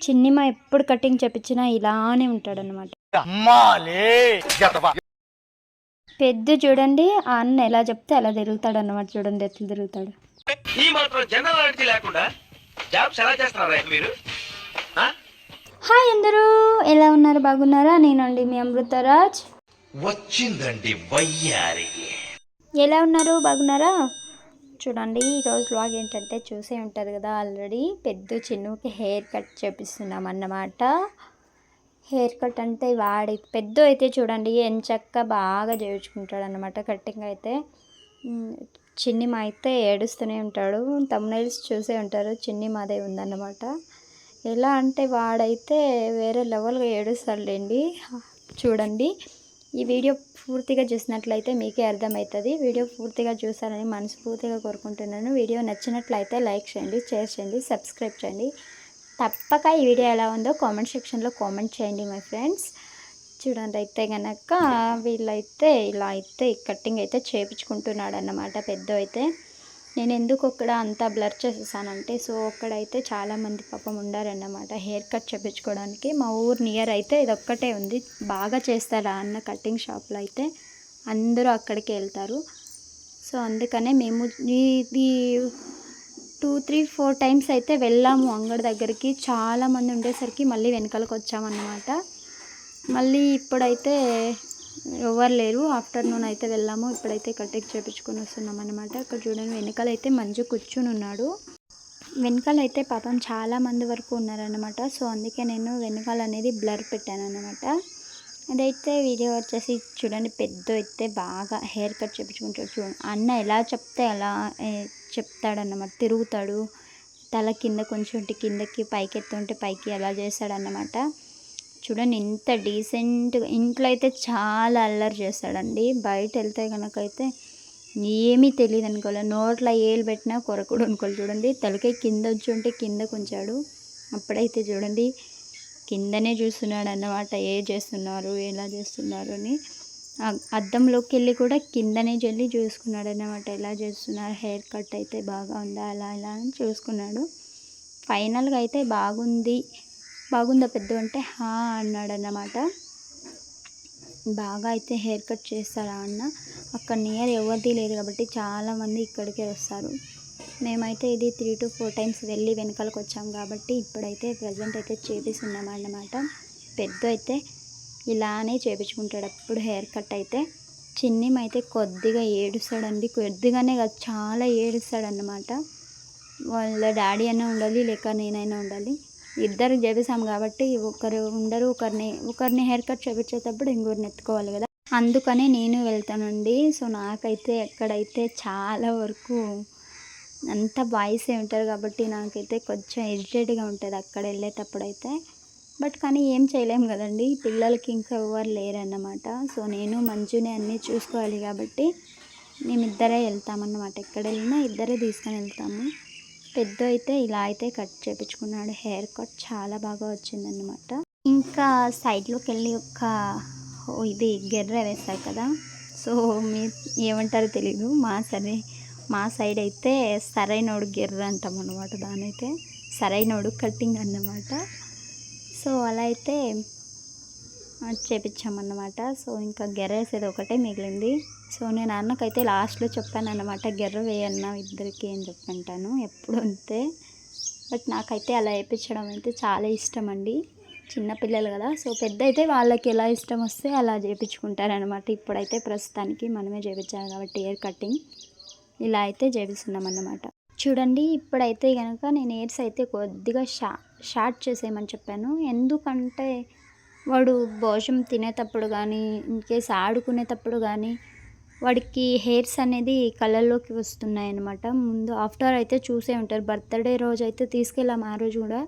చిన్నిమ ఎప్పుడు కటింగ్ చేపించినా ఇలానే ఉంటాడనమాట పెద్ద చూడండి ఆ అన్న ఎలా చెప్తే అలా తిరుగుతాడు అన్నమాట చూడండి ఎట్లా తిరుగుతాడు. ఈ మాత్రం జనరల్ నాలెడ్జ్ లేకుండా జాబ్స్ ఎలా చేస్తున్నారా మీరు? ఆ? హాయ్ అందరూ ఎలా ఉన్నారు బాగున్నారా? నేనండి మీ అమృతరాజ్. వచ్చిందండి వయ్యారి. ఎలా ఉన్నారు బాగున్నారా? చూడండి ఈరోజు బ్లాగ్ ఏంటంటే చూసే ఉంటుంది కదా ఆల్రెడీ పెద్ద చిన్నుకి హెయిర్ కట్ చేపిస్తున్నాం అన్నమాట. హెయిర్ కట్ అంటే వాడి పెద్ద అయితే చూడండి ఎంచక్క బాగా చేయించుకుంటాడు అనమాట కటింగ్ అయితే చిన్ని మా అయితే ఏడుస్తూనే ఉంటాడు తమ్నైల్స్ చూసే ఉంటారు చిన్ని మాదే ఉందన్నమాట. ఎలా అంటే వాడైతే వేరే లెవెల్గా ఏడుస్తాడులేండి. చూడండి. ఈ వీడియో పూర్తిగా చూసినట్లయితే మీకే అర్థమవుతుంది. వీడియో పూర్తిగా చూసారని మనస్ఫూర్తిగా కోరుకుంటున్నాను. వీడియో నచ్చినట్లయితే లైక్ చేయండి షేర్ చేయండి సబ్స్క్రైబ్ చేయండి. తప్పక ఈ వీడియో ఎలా ఉందో కామెంట్ సెక్షన్లో కామెంట్ చేయండి మై ఫ్రెండ్స్. చూడండి అయితే కనుక వీళ్ళైతే ఇలా అయితే కట్టింగ్ అయితే చేపించుకుంటున్నాడు అన్నమాట పెద్ద అయితే నేను ఎందుకు అక్కడ అంతా బ్లర్ చేసేసానంటే సో అక్కడైతే చాలామంది పాపం ఉండారన్నమాట. హెయిర్ కట్ చేపించుకోవడానికి మా ఊరు నియర్ అయితే ఇది ఒక్కటే ఉంది. బాగా చేస్తారా అన్న కటింగ్ షాప్లో అయితే అందరూ అక్కడికి వెళ్తారు. సో అందుకనే మేము ఇది టూ త్రీ ఫోర్ టైమ్స్ అయితే వెళ్ళాము అంగడి దగ్గరికి. చాలామంది ఉండేసరికి మళ్ళీ వెనకాలకు వచ్చామన్నమాట మళ్ళీ ఇప్పుడైతే ఎవరు లేరు. ఆఫ్టర్నూన్ అయితే వెళ్ళాము. ఇప్పుడైతే కట్టెకి చేపించుకొని వస్తున్నాం అనమాట ఇక్కడ చూడండి వెనకాలైతే మంచి కూర్చుని ఉన్నాడు. వెనకాలైతే పాపం చాలా మంది వరకు ఉన్నారనమాట సో అందుకే నేను వెనకాల అనేది బ్లర్ పెట్టాను అనమాట అదైతే వీడియో వచ్చేసి చూడండి పెద్ద అయితే బాగా హెయిర్ కట్ చేపించుకుంటాడు. చూడండి అన్న ఎలా చెప్తే అలా చెప్తాడన్నమాట. తిరుగుతాడు. తల కింద కొంచెం కిందకి పైకి ఎత్తుంటే పైకి అలా చేస్తాడన్నమాట. చూడండి ఇంత డీసెంట్గా ఇంట్లో అయితే చాలా అల్లరి చేస్తాడండి. బయట వెళ్తే కనుక అయితే ఏమీ తెలియదు అనుకోలే. నోట్లో ఏలు పెట్టినా కొరకుడు అనుకోవాలి చూడండి తలకాయ కింద వచ్చి ఉంటే కింద కొంచాడు. అప్పుడైతే చూడండి కిందనే చూస్తున్నాడు అన్నమాట. ఏ చేస్తున్నారు ఎలా చేస్తున్నారు అని. అద్దంలోకి వెళ్ళి కూడా కిందనే చెల్లి చూసుకున్నాడు అన్నమాట. ఎలా చేస్తున్నారు హెయిర్ కట్ అయితే బాగా ఉందా అలా ఇలా అని చూసుకున్నాడు. ఫైనల్గా అయితే బాగుంది. బాగుందా పెద్ద అంటే? హా అన్నాడు అన్నమాట బాగా అయితే హెయిర్ కట్ చేస్తారా అన్న? అక్కడ నియర్ ఎవరిది లేదు కాబట్టి చాలామంది ఇక్కడికే వస్తారు. మేమైతే ఇది త్రీ టు ఫోర్ టైమ్స్ వెళ్ళి వెనకాలకు వచ్చాం కాబట్టి ఇప్పుడైతే ప్రజెంట్ అయితే చేపిస్తున్నాం అన్నమాట పెద్ద అయితే ఇలానే చేపించుకుంటాడు అప్పుడు హెయిర్ కట్ అయితే. చిన్నిమైతే కొద్దిగా ఏడుస్తాడండి. కొద్దిగానే కాదు చాలా ఏడుస్తాడన్నమాట. వాళ్ళ డాడీ అయినా ఉండాలి లేక నేనైనా ఉండాలి. ఇద్దరు చేపిస్తాం కాబట్టి ఒకరు ఉండరు ఒకరిని ఒకరిని హెయిర్ కట్ చేపించేటప్పుడు ఇంకొకరిని ఎత్తుకోవాలి కదా. అందుకనే నేను వెళ్తానండి. సో నాకైతే ఎక్కడైతే చాలా వరకు అంత బాయ్స్ ఉంటారు కాబట్టి నాకైతే కొంచెం ఇరిటేట్గా ఉంటుంది అక్కడ వెళ్ళేటప్పుడు అయితే బట్ కానీ ఏం చేయలేము కదండి. పిల్లలకి ఇంకా ఎవరు లేరన్నమాట. సో నేను మంజునే అన్నీ చూసుకోవాలి కాబట్టి మేమిద్దరే వెళ్తామన్నమాట. ఎక్కడ వెళ్ళినా ఇద్దరే తీసుకొని వెళ్తాము. పెద్ద అయితే ఇలా అయితే కట్ చేపించుకున్నాడు. హెయిర్ కట్ చాలా బాగా వచ్చిందన్నమాట. ఇంకా సైడ్లోకి వెళ్ళి ఒక ఇది గెర్ర వేస్తారు కదా. సో మీ ఏమంటారో తెలీదు. మా సరే మా సైడ్ అయితే సరైనోడు గెర్ర అంటాం అనమాట దానైతే. సరైనోడు కట్టింగ్ అన్నమాట. సో అలా అయితే చేపించామన్నమాట. సో ఇంకా గెర్ర వేసేది ఒకటే మిగిలింది. సో నేను అన్నకైతే లాస్ట్లో చెప్పాను అనమాట గెర్ర వేయన్న ఇద్దరికి అని చెప్పంటాను ఎప్పుడు అంతే. బట్ నాకైతే అలా వేయించడం అయితే చాలా ఇష్టం అండి చిన్నపిల్లలు కదా. సో పెద్ద అయితే వాళ్ళకి ఎలా ఇష్టం వస్తే అలా చేయించుకుంటారనమాట ఇప్పుడైతే ప్రస్తుతానికి మనమే చేయించాలి కాబట్టి హెయిర్ కటింగ్. ఇలా అయితే చేపిస్తున్నాం అన్నమాట చూడండి ఇప్పుడైతే కనుక నేను ఎయిర్స్ అయితే కొద్దిగా షా షార్ట్ చేసేయమని చెప్పాను. ఎందుకంటే వాడు భోజనం తినేటప్పుడు కానీ ఇన్కేస్ ఆడుకునేటప్పుడు కానీ వాడికి హెయిర్స్ అనేది కలర్లోకి వస్తున్నాయి అన్నమాట ముందు ఆఫ్టర్ అయితే చూసే ఉంటారు. బర్త్డే రోజు అయితే తీసుకెళ్ళాము ఆ రోజు కూడా.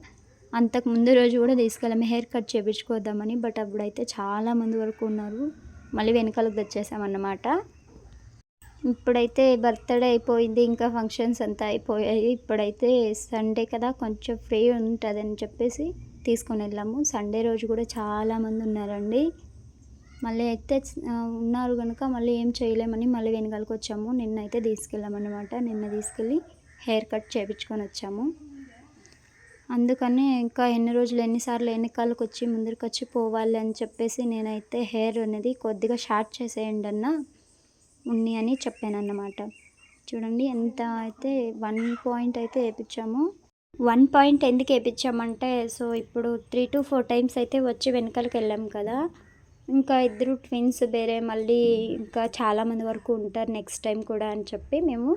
అంతకు ముందు రోజు కూడా తీసుకెళ్ళాము హెయిర్ కట్ చేపించుకోదామని బట్ అప్పుడైతే చాలా మంది వరకు ఉన్నారు. మళ్ళీ వెనకాలకు తెచ్చేసామన్నమాట ఇప్పుడైతే బర్త్డే అయిపోయింది. ఇంకా ఫంక్షన్స్ అంతా అయిపోయాయి. ఇప్పుడైతే సండే కదా కొంచెం ఫ్రీ ఉంటుందని చెప్పేసి తీసుకొని వెళ్ళాము. సండే రోజు కూడా చాలామంది ఉన్నారండి. మళ్ళీ అయితే ఉన్నారు కనుక మళ్ళీ ఏం చేయలేమని మళ్ళీ వెనకాలకు వచ్చాము. నిన్న అయితే తీసుకెళ్ళామన్నమాట. నిన్న తీసుకెళ్ళి హెయిర్ కట్ చేయించుకొని వచ్చాము. అందుకని ఇంకా ఎన్ని రోజులు ఎన్నిసార్లు ఎన్నికలకు వచ్చి ముందరికి వచ్చి పోవాలి అని చెప్పేసి నేనైతే హెయిర్ అనేది కొద్దిగా షార్ట్ చేసేయండి అన్న ఉన్ని అని చెప్పాను అన్నమాట చూడండి ఎంత అయితే వన్ పాయింట్ అయితే వేయించాము వన్ పాయింట్ ఎందుకు వేయించామంటే సో ఇప్పుడు త్రీ టు ఫోర్ టైమ్స్ అయితే వచ్చి వెనకాలకి వెళ్ళాము కదా. ఇంకా ఇద్దరు ట్విన్స్ వేరే మళ్ళీ ఇంకా చాలామంది వరకు ఉంటారు నెక్స్ట్ టైం కూడా అని చెప్పి మేము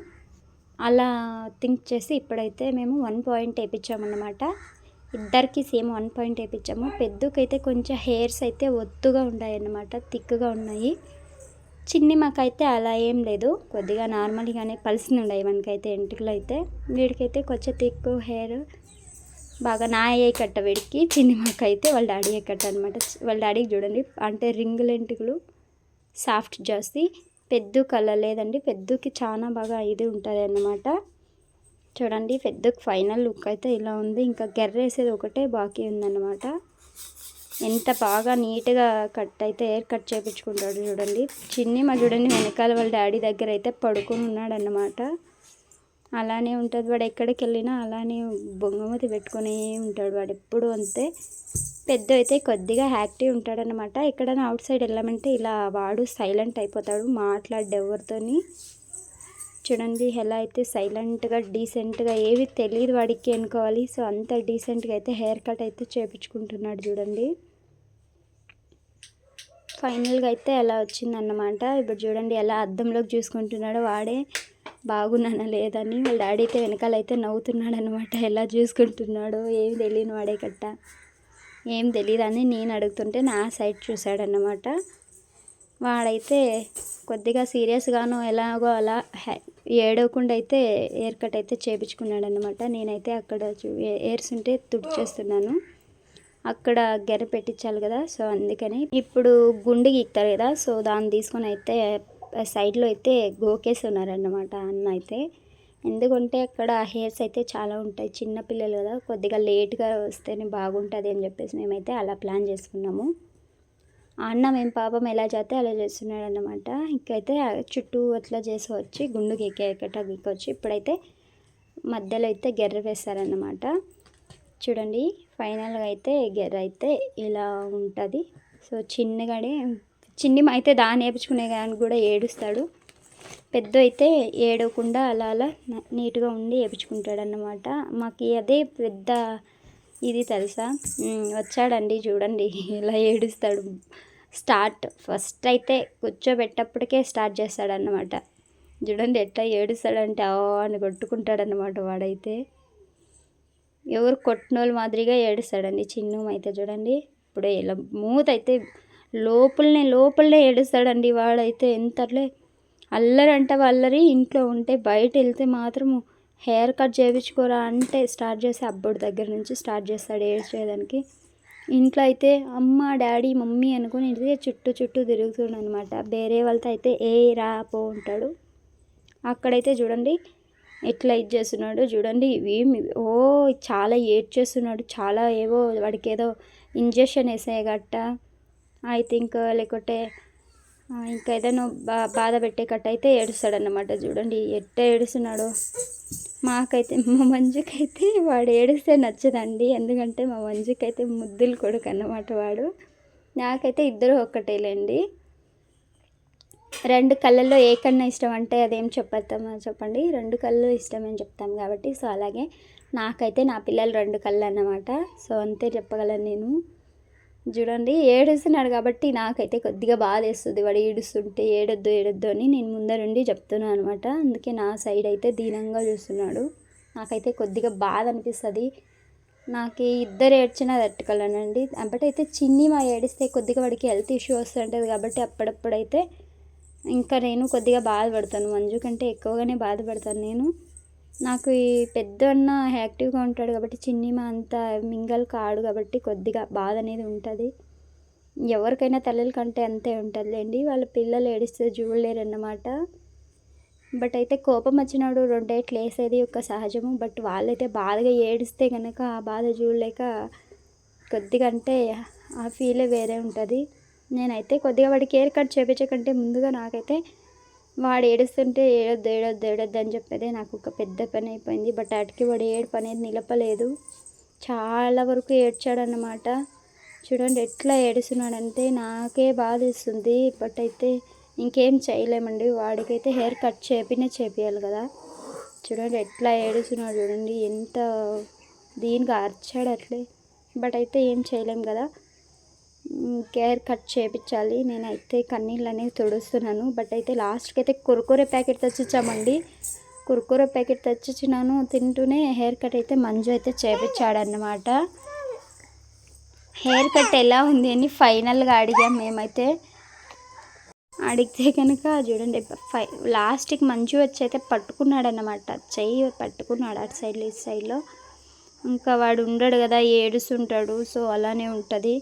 అలా థింక్ చేసి ఇప్పుడైతే మేము వన్ పాయింట్ వేయించామన్నమాట. ఇద్దరికి సేమ్ వన్ పాయింట్ వేయించాము. పెద్దకైతే కొంచెం హెయిర్స్ అయితే ఒత్తుగా ఉన్నాయి అన్నమాట థిక్గా ఉన్నాయి. చిన్ని మాకైతే అలా ఏం లేదు. కొద్దిగా నార్మల్గానే పలిసింది ఉన్నాయి మనకైతే ఎంటికలు అయితే. వీడికైతే కొంచెం థిక్ హెయిర్ బాగా నా ఏ కట్ట వెడికి చిన్ని మాకైతే వాళ్ళ డాడీ ఏ కట్ట అనమాట వాళ్ళ డాడీకి చూడండి అంటే రింగ్ ఎంటికలు సాఫ్ట్ జాస్తి పెద్ద కలర్ లేదండి పెద్దకి చాలా బాగా ఇది ఉంటుంది అన్నమాట. చూడండి పెద్దకి ఫైనల్ లుక్ అయితే ఇలా ఉంది. ఇంకా గెర్రేసేది ఒకటే బాకీ ఉందన్నమాట. ఎంత బాగా నీట్గా కట్ అయితే హెయిర్ కట్ చేయించుకుంటాడు చూడండి. చిన్ని మా చూడండి వెనకాల వాళ్ళ డాడీ దగ్గర అయితే పడుకొని ఉన్నాడు అన్నమాట అలానే ఉంటుంది. వాడు ఎక్కడికి వెళ్ళినా అలానే బొంగమతి పెట్టుకొని ఉంటాడు వాడు ఎప్పుడు అంతే. పెద్ద అయితే కొద్దిగా యాక్టివ్ ఉంటాడనమాట ఎక్కడైనా అవుట్ సైడ్ వెళ్ళామంటే ఇలా వాడు సైలెంట్ అయిపోతాడు మాట్లాడే ఎవరితోని. చూడండి ఎలా అయితే సైలెంట్గా డీసెంట్గా ఏవి తెలియదు వాడికి అనుకోవాలి. సో అంత డీసెంట్గా అయితే హెయిర్ కట్ అయితే చేపించుకుంటున్నాడు చూడండి. ఫైనల్గా అయితే ఎలా వచ్చిందన్నమాట. ఇప్పుడు చూడండి ఎలా అద్దంలోకి చూసుకుంటున్నాడో వాడే. బాగున్నానా లేదని వాళ్ళ డాడీ అయితే వెనకాల అయితే నవ్వుతున్నాడు అనమాట ఎలా చూసుకుంటున్నాడో ఏం తెలియని వాడే కట్ట. ఏం తెలియదని నేను అడుగుతుంటే నా సైడ్ చూశాడన్నమాట. వాడైతే కొద్దిగా సీరియస్గాను ఎలాగో అలా ఏడవకుండా అయితే హెయిర్ కట్ అయితే చేపించుకున్నాడు అనమాట నేనైతే అక్కడ ఎయిర్స్ ఉంటే తుడిచేస్తున్నాను. అక్కడ గెర పెట్టించాలి కదా సో అందుకని. ఇప్పుడు గుండు గీక్తారు కదా సో దాన్ని తీసుకొని అయితే సైడ్లో అయితే గోకేస్తున్నారన్నమాట అన్న అయితే. ఎందుకంటే అక్కడ హెయిర్స్ అయితే చాలా ఉంటాయి. చిన్న పిల్లలు కదా కొద్దిగా లేట్గా వస్తేనే బాగుంటుంది అని చెప్పేసి మేమైతే అలా ప్లాన్ చేసుకున్నాము. ఆ అన్న మేము పాపం ఎలా చేస్తే అలా చేస్తున్నాడు అనమాట ఇంకైతే చుట్టూ అట్లా చేసి వచ్చి గుండు గీకేకట గీకొచ్చి ఇప్పుడైతే మధ్యలో అయితే గెర్ర వేస్తారన్నమాట. చూడండి ఫైనల్గా అయితే గెర్ర అయితే ఇలా ఉంటుంది. సో చిన్నగానే చిన్ని అయితే దాన్ని వేపించుకునే కానీ కూడా ఏడుస్తాడు. పెద్ద అయితే ఏడవకుండా అలా అలా నీట్గా ఉండి వేపించుకుంటాడు అన్నమాట మాకు అదే పెద్ద ఇది తెలుసా? వచ్చాడండి చూడండి. ఇలా ఏడుస్తాడు. స్టార్ట్. ఫస్ట్ అయితే కూర్చోబెట్టప్పటికే స్టార్ట్ చేస్తాడన్నమాట. చూడండి ఎట్లా ఏడుస్తాడంటే ఆ అని కొట్టుకుంటాడన్నమాట వాడైతే. ఎవరు కొట్టినోళ్ళు మాదిరిగా ఏడుస్తాడండి. చిన్ను అయితే చూడండి. ఇప్పుడే ఇలా మూత అయితే లోపలనే లోపలనే ఏడుస్తాడండి వాడైతే. ఎంతలే అట్లే అల్లరి అంటే ఇంట్లో ఉంటే బయట వెళ్తే మాత్రము హెయిర్ కట్ చేయించుకోరా అంటే స్టార్ట్ చేసి అబ్బోడి దగ్గర నుంచి స్టార్ట్ చేస్తాడు ఏడ్చేయడానికి ఇంట్లో అయితే అమ్మ డాడీ మమ్మీ అనుకుని ఇంటికి చుట్టూ చుట్టూ తిరుగుతుండు అనమాట వేరే వాళ్ళతో అయితే ఏ రా పో ఉంటాడు అక్కడైతే చూడండి ఎట్లా ఇది చేస్తున్నాడు చూడండి. ఏమి ఓ చాలా ఏడ్ చేస్తున్నాడు చాలా ఏవో వాడికి ఏదో ఇంజెక్షన్ వేసే గట్ట. ఐ థింక్ లేకుంటే ఇంకా ఏదైనా బా బాధ పెట్టేకట్టు అయితే ఏడుస్తాడన్నమాట. చూడండి ఎట్ట ఏడుస్తున్నాడో. మాకైతే మా మంజుకైతే వాడు ఏడిస్తే నచ్చదండి. ఎందుకంటే మా మంజుకైతే ముద్దులు కొడుకు అన్నమాట వాడు. నాకైతే ఇద్దరు ఒక్కటేలేండి. రెండు కళ్ళల్లో ఏ కన్నా ఇష్టం అంటే అదేం చెప్పేద్దామా చెప్పండి. రెండు కళ్ళు ఇష్టం అని చెప్తాం కాబట్టి సో అలాగే నాకైతే నా పిల్లలు రెండు కళ్ళు అన్నమాట. సో అంతే చెప్పగలను నేను. చూడండి ఏడుస్తున్నాడు కాబట్టి నాకైతే కొద్దిగా బాధ వేస్తుంది వాడు ఏడుస్తుంటే ఏడొద్దు ఏడొద్దు అని నేను ముందరుండి చెప్తున్నాను అనమాట అందుకే నా సైడ్ అయితే దీనంగా చూస్తున్నాడు. నాకైతే కొద్దిగా బాధ అనిపిస్తుంది. నాకు ఇద్దరు ఏడ్చినా తట్టుకోలేనండి. అప్పటి అయితే చిన్ని మా ఏడిస్తే కొద్దిగా వాడికి హెల్త్ ఇష్యూ వస్తుంటుంది కాబట్టి అప్పుడప్పుడైతే ఇంకా నేను కొద్దిగా బాధపడతాను. మంజు కంటే ఎక్కువగానే బాధపడతాను నేను. నాకు ఈ పెద్ద అన్న యాక్టివ్గా ఉంటాడు కాబట్టి చిన్ని మా అంత మింగల్ కాడు కాబట్టి కొద్దిగా బాధ అనేది ఉంటుంది. ఎవరికైనా తల్లుల కంటే అంతే ఉంటుందిలేండి. వాళ్ళ పిల్లలు ఏడిస్తే చూడలేరు అన్నమాట బట్ అయితే కోపం వచ్చినాడు రెండేట్లు వేసేది ఒక సహజము. బట్ వాళ్ళైతే బాధగా ఏడిస్తే కనుక ఆ బాధ చూడలేక కొద్దిగా అంటే ఆ ఫీలే వేరే ఉంటుంది. నేనైతే కొద్దిగా వాడికి హెయిర్ కట్ చేయించకంటే ముందుగా నాకైతే వాడు ఏడుస్తుంటే ఏడొద్దు ఏడొద్దు ఏడొద్దు అని చెప్పేదే నాకు ఒక పెద్ద పని అయిపోయింది. బట్ అటుకి వాడు ఏడుపు అనేది నిలపలేదు. చాలా వరకు ఏడ్చాడన్నమాట. చూడండి ఎట్లా ఏడుస్తున్నాడంటే నాకే బాధ ఇస్తుంది అయితే ఇంకేం చేయలేమండి. వాడికైతే హెయిర్ కట్ చేపినే చేపియాలి కదా. చూడండి ఎట్లా ఏడుస్తున్నాడు చూడండి. ఎంత దీనికి అరిచాడు అట్లే. బట్ అయితే ఏం చేయలేం కదా. హెయిర్ కట్ చేపించాలి నేనైతే కన్నీళ్ళు అనేది తుడుస్తున్నాను. బట్ అయితే లాస్ట్కి అయితే కుర్కురే ప్యాకెట్ తెచ్చిచ్చామండి. కుర్కురే ప్యాకెట్ తెచ్చిచ్చినాను. తింటూనే హెయిర్ కట్ అయితే మంజు అయితే చేపించాడన్నమాట హెయిర్ కట్ ఎలా ఉంది అని ఫైనల్గా అడిగాం మేమైతే. అడిగితే కనుక చూడండి ఫై లాస్ట్కి మంచు వచ్చి అయితే పట్టుకున్నాడనమాట చెయ్యి పట్టుకున్నాడు అటు సైడ్లో ఇటు సైడ్లో ఇంకా వాడు ఉండడు కదా ఏడుస్తుంటాడు. సో అలానే ఉంటుంది.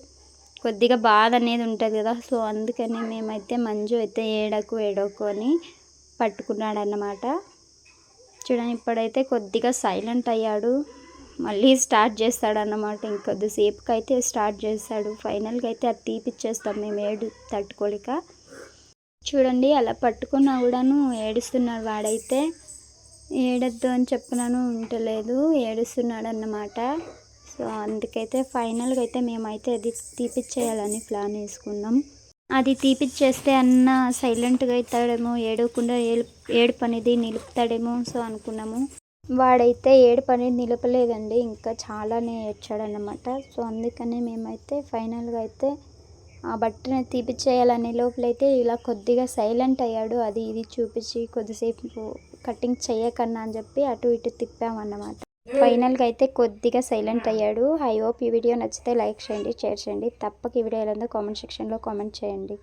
కొద్దిగా బాధ అనేది ఉంటుంది కదా. సో అందుకని మేమైతే మంజు అయితే ఏడకు ఏడకు అని పట్టుకున్నాడు అన్నమాట చూడండి ఇప్పుడైతే కొద్దిగా సైలెంట్ అయ్యాడు. మళ్ళీ స్టార్ట్ చేస్తాడన్నమాట. ఇంకొద్దిసేపుకి అయితే స్టార్ట్ చేస్తాడు. ఫైనల్గా అయితే అది తీపిచ్చేస్తాం మేము ఏడు తట్టుకోలేక. చూడండి అలా పట్టుకున్నా కూడాను ఏడుస్తున్నాడు వాడైతే. ఏడద్దు అని చెప్పినాను ఉంటలేదు. ఏడుస్తున్నాడు అన్నమాట సో అందుకైతే ఫైనల్గా అయితే మేమైతే అది తీపిచ్చేయాలని ప్లాన్ వేసుకున్నాం. అది తీపిచ్చేస్తే అన్న సైలెంట్గా అవుతాడేమో ఏడవకుండా ఏడు ఏడుపు అనేది నిలుపుతాడేమో సో అనుకున్నాము. వాడైతే ఏడుపు అనేది నిలపలేదండి ఇంకా చాలానే ఏడ్చాడన్నమాట. సో అందుకనే మేమైతే ఫైనల్గా అయితే ఆ బట్టని తీపిచ్చేయాలనే లోపలైతే ఇలా కొద్దిగా సైలెంట్ అయ్యాడు. అది ఇది చూపించి కొద్దిసేపు కటింగ్ చేయకన్నా అని చెప్పి అటు ఇటు తిప్పామన్నమాట. ఫైనల్గా అయితే కొద్దిగా సైలెంట్ అయ్యాడు. ఐ హోప్ ఈ వీడియో నచ్చితే లైక్ చేయండి షేర్ చేయండి. తప్పక ఈ వీడియో ఎలా ఉందో కామెంట్ సెక్షన్లో కామెంట్ చేయండి.